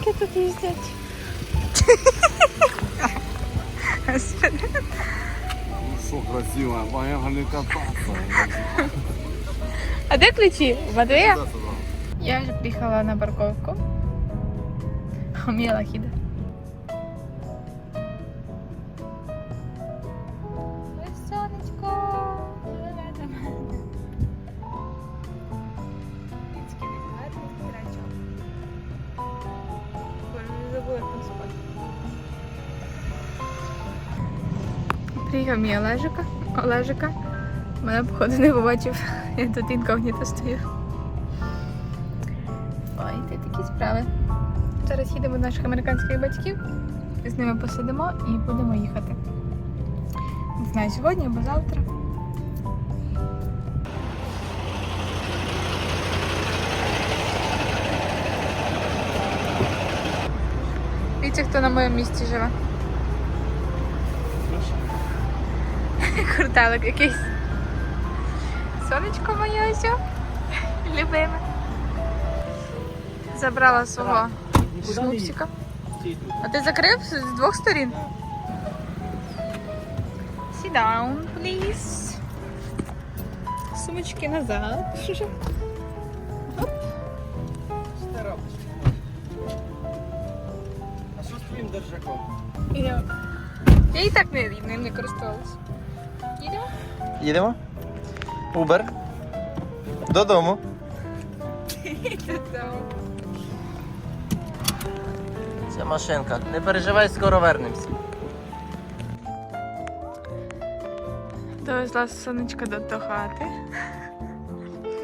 машинки тут їздять. Ну що красиво, поїхали кататися. А де ключі? Матвія? Туди, туди. Я вже приїхала на парковку. А Міла Приїхав мій Олежика. Олежика. Мене, походу, не побачив. Я тут інкогніто стою. Ой, це такі справи. Зараз їдемо до наших американських батьків, з ними посидимо і будемо їхати. Не знаю, сьогодні або завтра. Дивіться, хто на моєму місці живе. Курталик якийсь. Сонечко моє ось. Любиме. Забрала свого шнупсика. А ти закрив з двох сторін? Sit down, please. Сумочки назад. А що з твоїм держаком? Я і так не, не користувалась. Їдемо? Їдемо? Убер. Додому. Додому. Це машинка. Не переживай, скоро вернемось. Довезла сонечко до, до хати.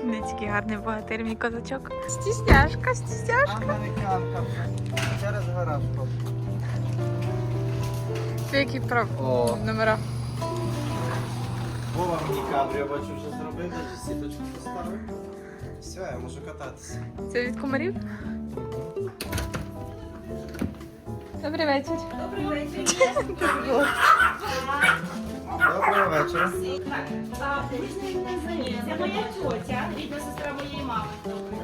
Дицький гарний богатир, мій козачок. Стісняшка, стісняшка. Американка. Через гараж. Це які прав О. номера. Вова мені кабріо бачу вже зробив, навіть сіточку поставив. Все, я можу кататися. Це від комарів? Добрий вечір. Доброго вечора. Це моя тьотя, рідна сестра моєї мами.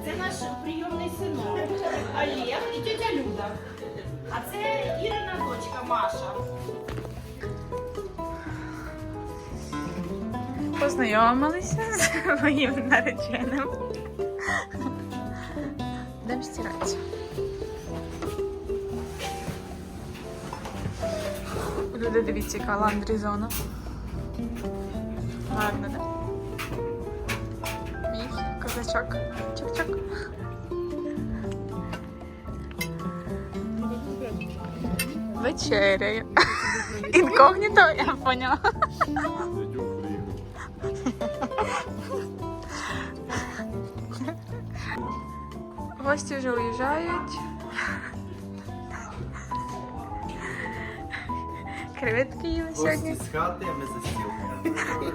Це наш прийомний синок Олег і тьотя Люда. А це Ірина дочка Маша. Познайомилися з моїм нареченим. Йдемо стиратися. Люди, дивіться, яка ландрі-зона. Гарно, да? Мій козачок. Чок-чок. Вечеряє. Інкогніто, я поняла. Гості вже уїжджають. Креветки їли сьогодні. з хати, а ми за стіл.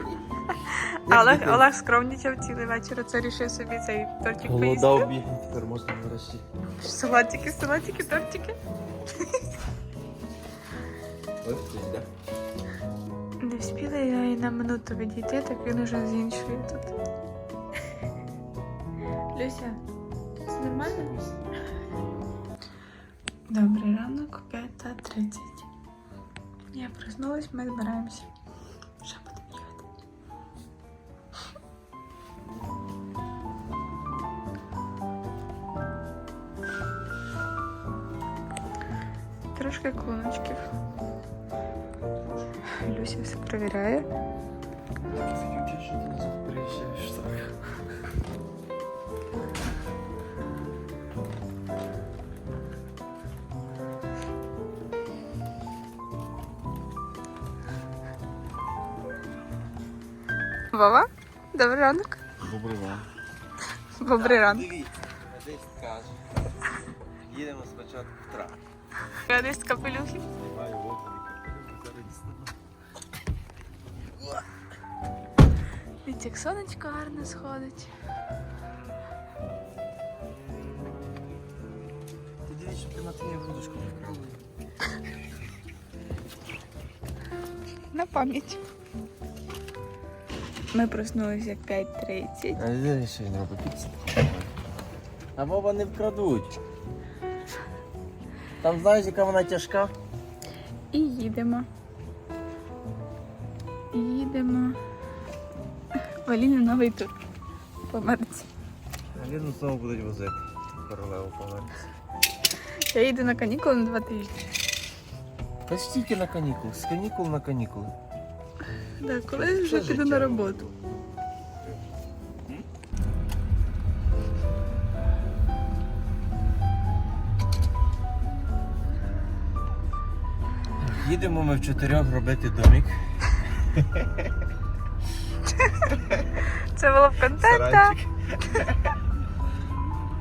Олег, Олег скромнічав цілий вечір. Це рішив собі цей тортик поїсти. Голодав бігти, тепер можна нарешті. Салатики, салатики, тортики. Ось йде. Не встигла я і на минуту відійти, так він уже з іншою тут. Люся, це нормально? Добрий ранок, 5.30. Я проснулась, ми збираємося. Що будемо їхати? Трошки клоночків. Люся все перевіряє. Таке що ти назад приїжджаєш так. Вова, добрий ранок. Добрий вам. Добрий ранок. Дивіться, десь каже. Їдемо спочатку в трак. Радист капелюхи. Як сонечко гарно сходить. Ти дивись, щоб ти Матвія грудочку не вкрав. На пам'ять. Ми проснулися в 5.30. А де ще він робить? А Вова не вкрадуть. Там знаєш, яка вона тяжка? І їдемо. Їдемо. В новий тур. По Америці. Аліну знову будуть возити. Королеву повернеться. Я їду на канікули на два тижні. Та ж тільки на канікули, з канікул на канікули. Да, коли вже піду на роботу. Їдемо ми в чотирьох робити домик. Це було в контентах. Саранчик.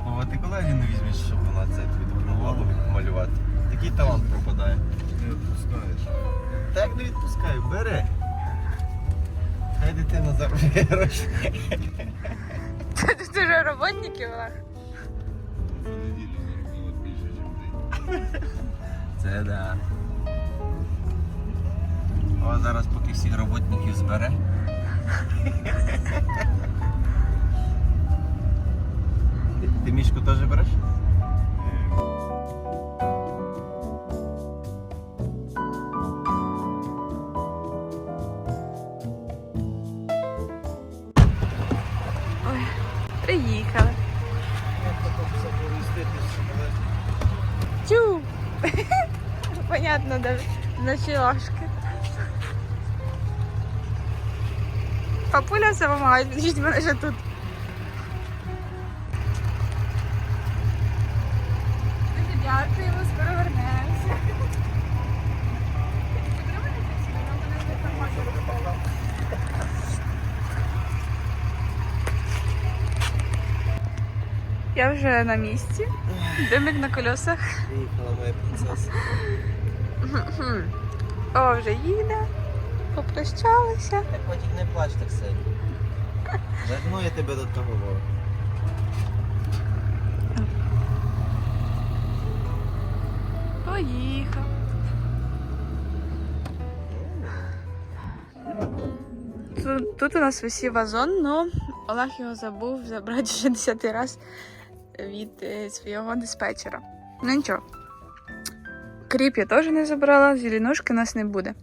О, ти коли Аліну візьмеш, щоб вона це допомогла малювати? Такий талант пропадає. Не відпускаєш. Так не відпускаю, бери. Хай дитина заробляє гроші. Це тут уже роботники була. За неділю заробила більше, ніж ти. Це да. О, зараз поки всіх роботників збере. Ти, ти мішку теж береш? Ой, приїхали. Тю! Понятно, даже наші ложки. Папуля все допомагає, підождіть мене ще тут. Дуже дякуємо, скоро вернемося. Я вже на місці. Димик на колесах. Приїхала моя принцеса. О, вже їде. Попрощалися. Ти потім не плач так сильно. Жагну я тебе до того вору. Поїхав. Тут, тут у нас висів вазон, але Олег його забув забрати вже десятий раз від е, свого диспетчера. Ну нічого. Кріп я теж не забрала, зеленушки у нас не буде.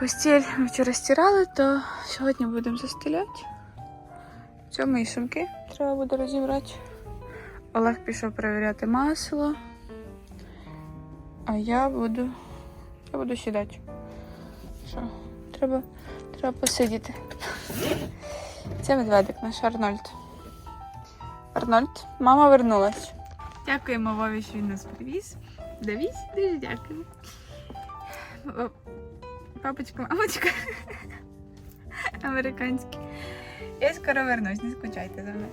Постіль ми вчора стирали, то сьогодні будемо застеляти. Цьому сумки треба буде розібрати. Олег пішов перевіряти масло. А я буду. Я буду сідати. Що? Треба, треба посидіти. Це медведик наш Арнольд. Арнольд, мама вернулась. Дякуємо Вові, що він нас привіз. Довіз, дуже дякую. Папочка, мамочка. Американський. Я скоро вернусь, не скучайте за мною.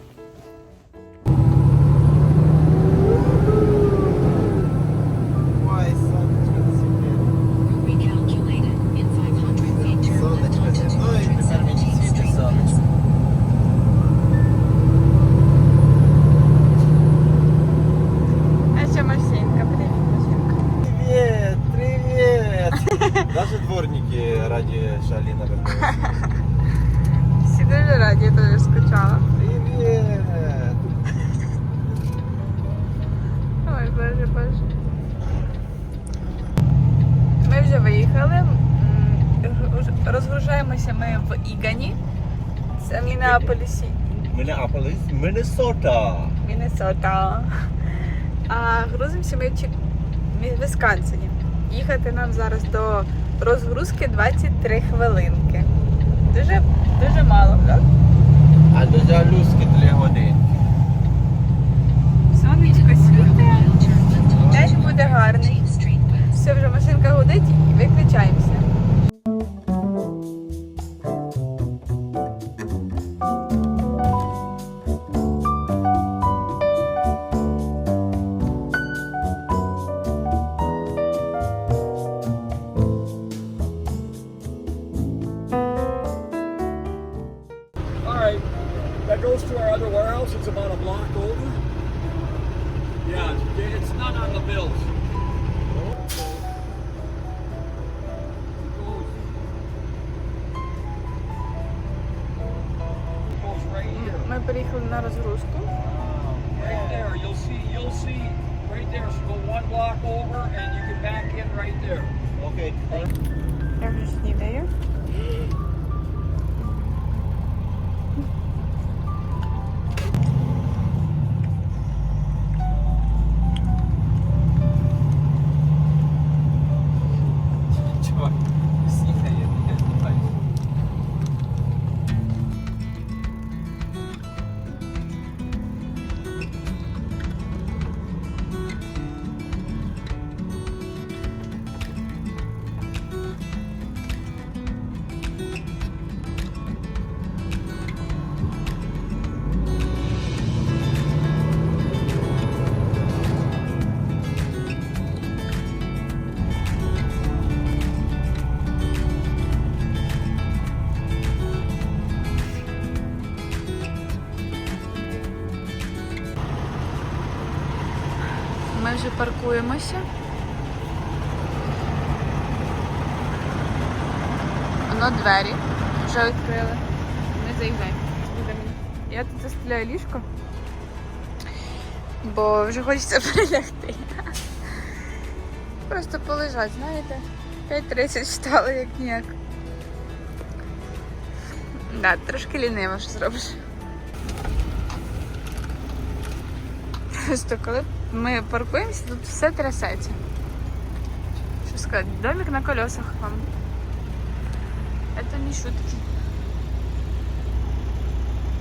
Боже. Ми вже виїхали. Розгружаємося ми в Ігані. Це Мінеаполісі. Мінеаполіс, Міннесота. Міннесота. А грузимося ми. В Вісконсині. Їхати нам зараз до розгрузки 23 хвилинки. Дуже, дуже мало, так? А до залюзки 3 години. буде гарний. 117th Street West. Все, вже машинка гудить і виключаємося. All right, that goes to our other warehouse. It's about a block Чувак, паркуємося. Воно двері вже відкрили. Не заїжджай. Я тут застеляю ліжко, бо вже хочеться прилягти. Просто полежать, знаєте. 5.30 встали, як ніяк. Да, трошки ліниво, що зробиш. Просто коли ми паркуємося, тут все трясеться. Що сказати, домик на колесах вам. Это не шутки.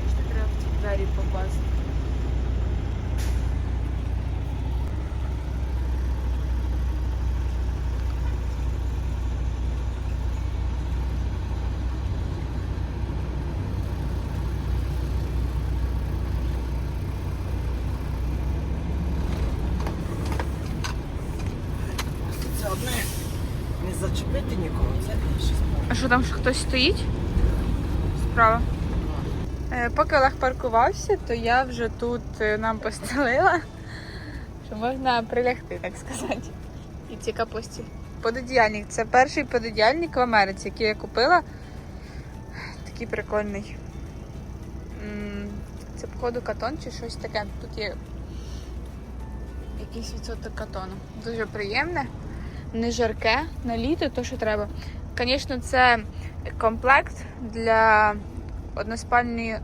Що треба в ці двері попасти. Що там хтось стоїть? Справа. Е, Поки Олег паркувався, то я вже тут е, нам постелила, що можна прилягти, так сказати. І ці капусті. Пододіяльник. Це перший пододіяльник в Америці, який я купила. Такий прикольний. Це походу катон чи щось таке. Тут є якийсь відсоток катону. Дуже приємне, не жарке, на літо, то що треба. Звісно, це комплект для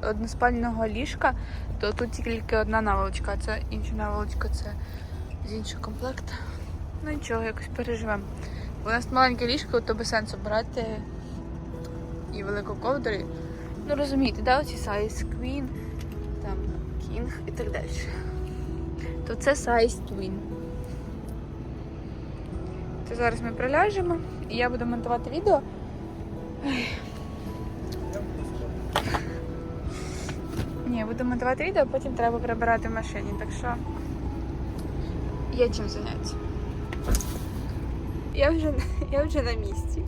односпального ліжка, то тут тільки одна наволочка, а це інша наволочка, це з іншого комплекту. Ну нічого, якось переживемо. У нас маленьке ліжко, то без сенсу брати і велику ковдру. Ну розумієте, да, оці size Queen, там King і так далі. То це size Twin. То зараз ми приляжемо і я буду монтувати відео. Ні, буду монтувати відео, потім треба прибирати в машині, так що є чим зайнятися. Я вже, я вже на місці.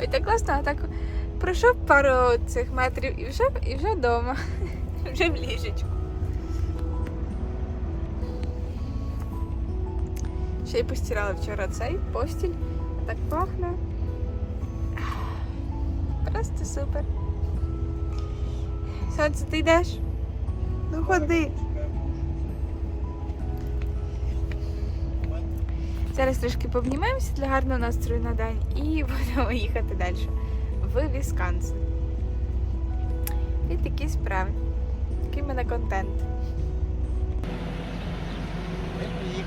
Ой, так класно, а так пройшов пару цих метрів і вже, і вже вдома. Вже в ліжечку. Ще й постирала вчора цей постіль. Так пахне. Просто супер. Сонце, ти йдеш? Ну ходи. Зараз трошки пообнімаємося для гарного настрою на день і будемо їхати далі в Вісконсин. І такі справи. Такий в мене контент.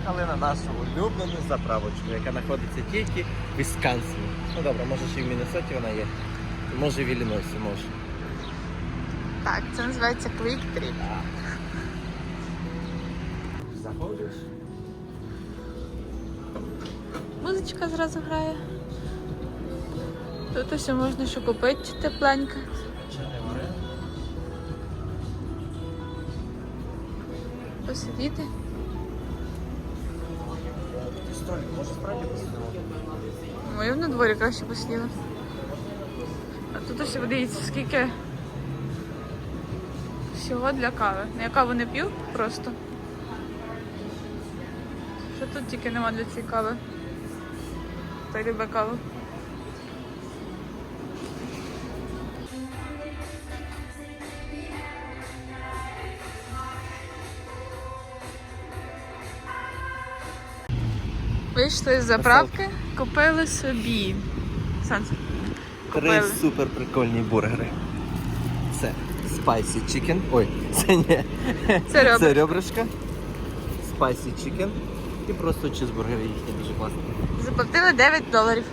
Приїхали на нашу улюблену заправочку, яка знаходиться тільки в Вісконсині. Ну добре, може ще й в Міннесоті вона є. Може в Іллінойсі, може. Так, це називається Quick Trip. Заходиш? Музичка зразу грає. Тут усе можна що купити тепленько. Посидіти. Мою на дворі краще посніла. А тут ось дивіться, скільки всього для кави. Ну, Я каву не п'ю просто. Що тут тільки нема для цієї кави? Хто любить каву? Вийшли з заправки, купили собі. Три Купили. супер прикольні бургери. Це spicy chicken. Ой, це не. Це ребра. Це ребрышка. Spicy chicken. І просто чизбургери їхні дуже класні. Заплатили 9 доларів.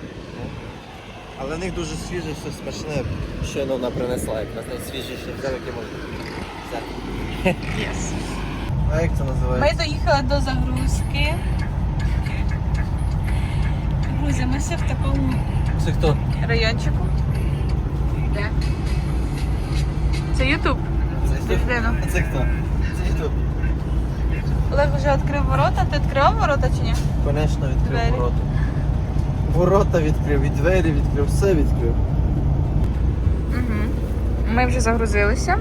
Але в них дуже свіже, все смачне. Щойно вона принесла, як нас найсвіжіше взяв, яке можна взяти. Yes. А як це називається? Ми доїхали до загрузки. Грузимося в такому Це хто? райончику. Де? Це Ютуб. Це Людина. А це хто? Це хто? Олег вже відкрив ворота. Ти відкривав ворота чи ні? Конечно, відкрив Двері. ворота. Ворота відкрив, і двері відкрив, все відкрив. Угу. Ми вже загрузилися.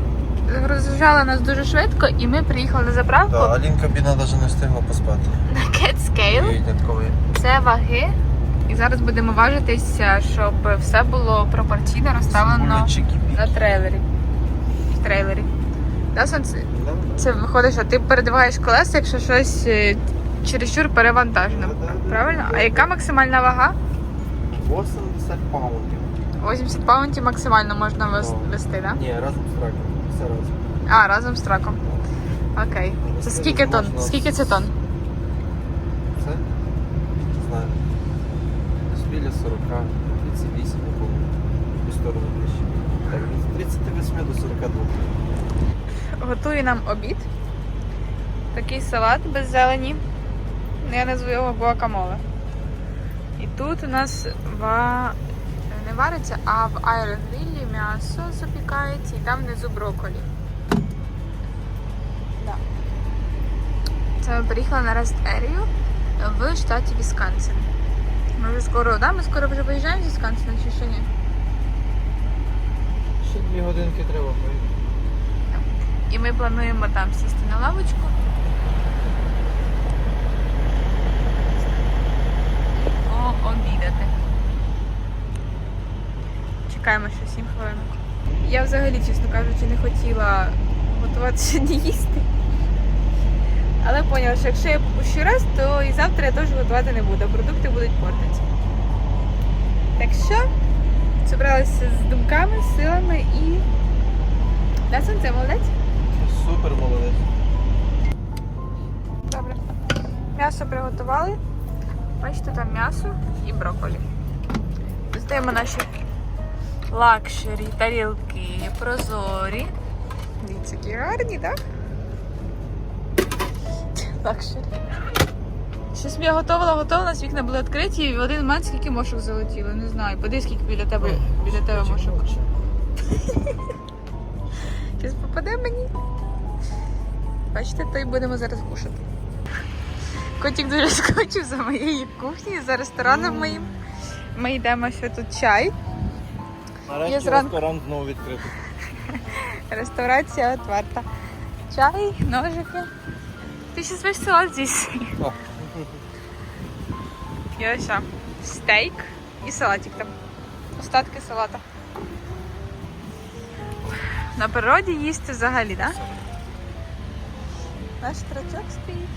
Загружали нас дуже швидко, і ми приїхали на заправку Так, Алінка бідна навіть не встигла поспати. на Cat Scale. Їй. Це ваги. І зараз будемо важитися, щоб все було пропорційно розставлено на трейлері. В трейлері. Да, сонце? Це виходить, що ти передвигаєш колеса, якщо щось е, чересчур перевантажено. Правильно? А яка максимальна вага? 80 паундів. 80 паунтів максимально можна вести, так? Ні, разом з траком. Все разом. А, разом з траком. Окей. Це скільки тонн? Скільки це тонн? Це? Не знаю. Десь 40, 38, не помню. Сторону ближче. Так, від 38 до 42. Готує нам обід. Такий салат без зелені. Я назву його гуакамоле. І тут у нас ва... не вариться, а в Grill м'ясо запікається і там внизу брокколі. Да. Це ми приїхали на Rest Area в штаті Вісконсин. Ми вже скоро, да? Ми скоро вже виїжджаємо з Вісконсина чи ще ні? Ще дві годинки треба. поїхати. І ми плануємо там сісти на лавочку. О, обідати. Чекаємо ще 7 хвилин. Я взагалі, чесно кажучи, не хотіла готувати сьогодні їсти. Але поняла, що якщо я попущу раз, то і завтра я теж готувати не буду, а продукти будуть портитися. Так що, зібралася з думками, силами і. Да, сонце, молодець? Супер молодець. Добре. М'ясо приготували. Бачите, там м'ясо і брокколі. Достаємо наші лакшері, тарілки, прозорі. Дивіться, які гарні, так? Лакшері. Щось я готувала, готувала, у нас вікна були відкриті, і в один момент скільки мошок залетіло. Не знаю. Подивись, скільки біля тебе, біля тебе мошок. Щось попаде мені. Бачите, то й будемо зараз кушати. Котик дуже скочив за моєю кухнею, за рестораном моїм. Ми йдемо ще тут чай. Нарешті зранку- ресторан знову відкритий. Реставрація отверта. Чай, ножики. Ти ще весь салат з'їси. О. І ось стейк і салатик там. Остатки салата. На природі їсти взагалі, так? Да? Наш трачок стоїть.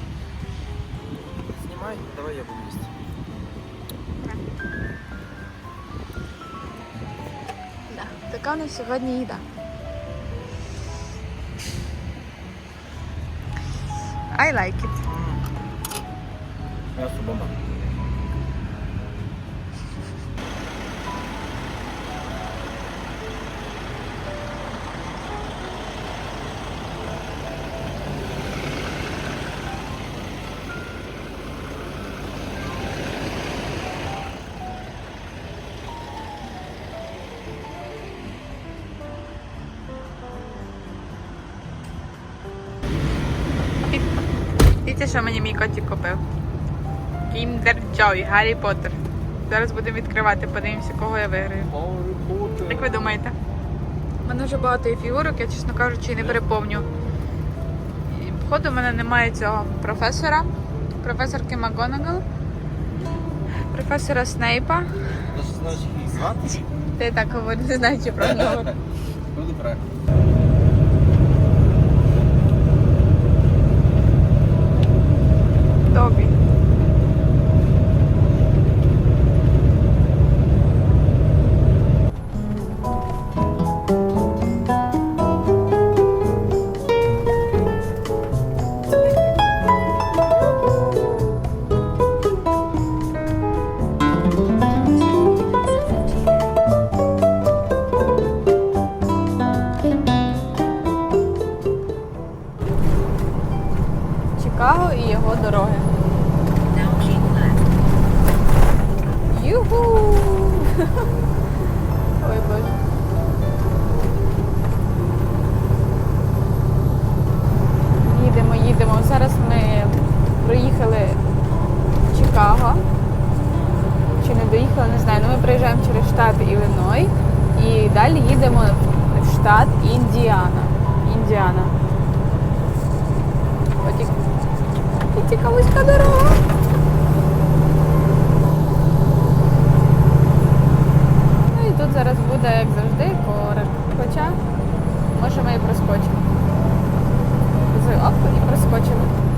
Знімай, давай я буду їсти. Да. Така у нас сьогодні їда. I like it. Mm. That's bomba. Дивіться, що мені мій котик купив. Kinder Joy, Гаррі Поттер. Зараз будемо відкривати, подивимося, кого я виграю. Як ви думаєте? У мене вже багато є фігурок, я, чесно кажучи, не переповню. І, Походу, в мене немає цього професора, професорки МакГонагал, професора Снейпа. Ти так говорю, не знаю, чи. Буде правильно. Чи не знаю. Ну ми приїжджаємо через штат Іллиной і далі їдемо в штат Індіана. Індіана. Отік. Цікавуська дорога. Ну і тут зараз буде, як завжди, корик. Хоча, може ми і проскочимо. З і проскочимо.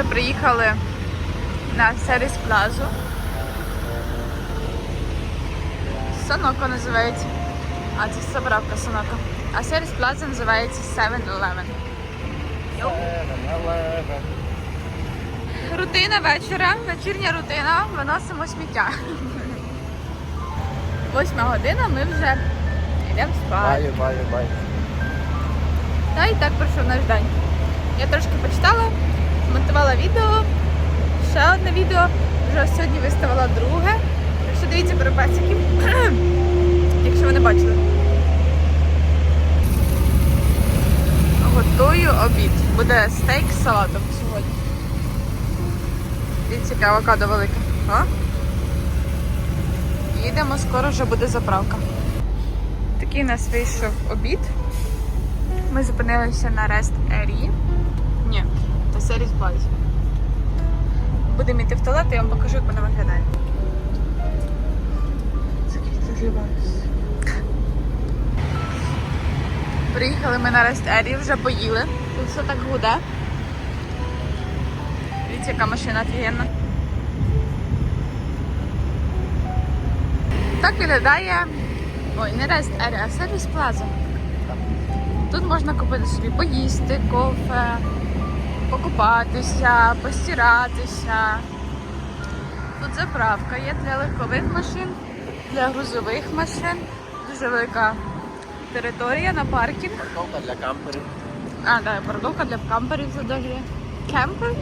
Вже приїхали на Серіс Плазу. Соноко називається. А це заправка Соноко. А Серіс Плаза називається 7-Eleven. Йоу. Рутина вечора, вечірня рутина, виносимо сміття. Восьма година, ми вже йдемо спати. Баю, баю, баю. Та і так пройшов наш день. Я трошки почитала, змонтувала відео, ще одне відео. Вже сьогодні виставила друге. Так що дивіться про песиків, якщо ви не бачили. Готую обід. Буде стейк з салатом сьогодні. Дивіться, яке авокадо велике. А? Їдемо, скоро вже буде заправка. Такий у нас вийшов обід. Ми зупинилися на Rest Area. Серіс Базі. Будемо йти в туалет, я вам покажу, як вона виглядає. Приїхали ми на Area, вже поїли. Тут все так гуде. Дивіться, яка машина офігенна. Так виглядає. Ой, не Area, а Сервіс Плаза. Тут можна купити собі поїсти, кофе, покупатися, постиратися. Тут заправка є для легкових машин, для грузових машин. Дуже велика територія на паркінг. Парковка для камперів. А, так, парковка для камперів є. Кемпер?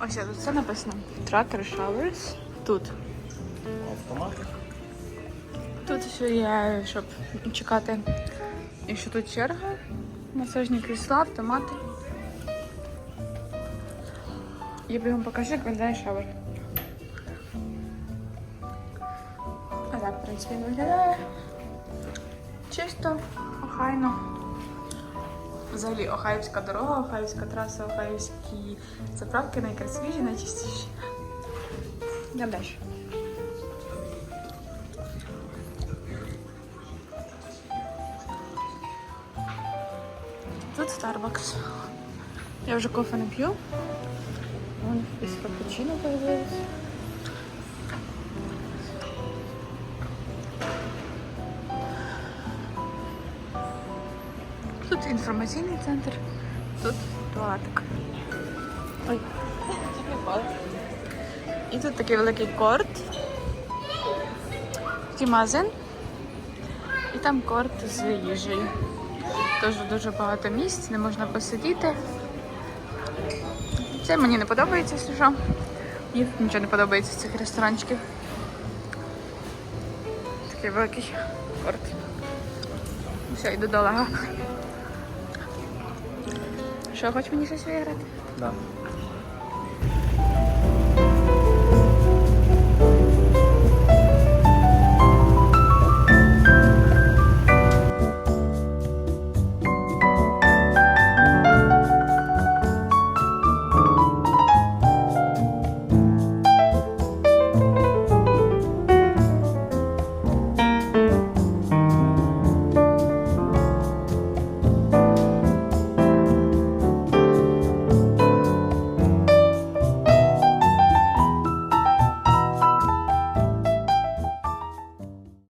Ось тут все написано. Tracker Showers. Тут. Автомат. Тут все є, щоб чекати. Якщо тут черга, масажні крісла, автомати. Я бігом покажу, як виглядає шавер. А так, в принципі, виглядає. Чисто, охайно. Взагалі, Охаївська дорога, Охаївська траса, Охаївські заправки найкрасивіші, найчистіші. Йдемо далі. Тут Starbucks. Я вже кофе не п'ю. Вон якийсь капучино появилось. Тут інформаційний центр, тут туалетик. Ой. І тут такий великий корт. Такий магазин. І там корт з їжею. Теж дуже багато місць, не можна посидіти. Це мені не подобається, що. Мені нічого не подобається з цих ресторанчиків. Такий великий корт. Все, йду до лага. Що, хоч мені щось виграти? Да.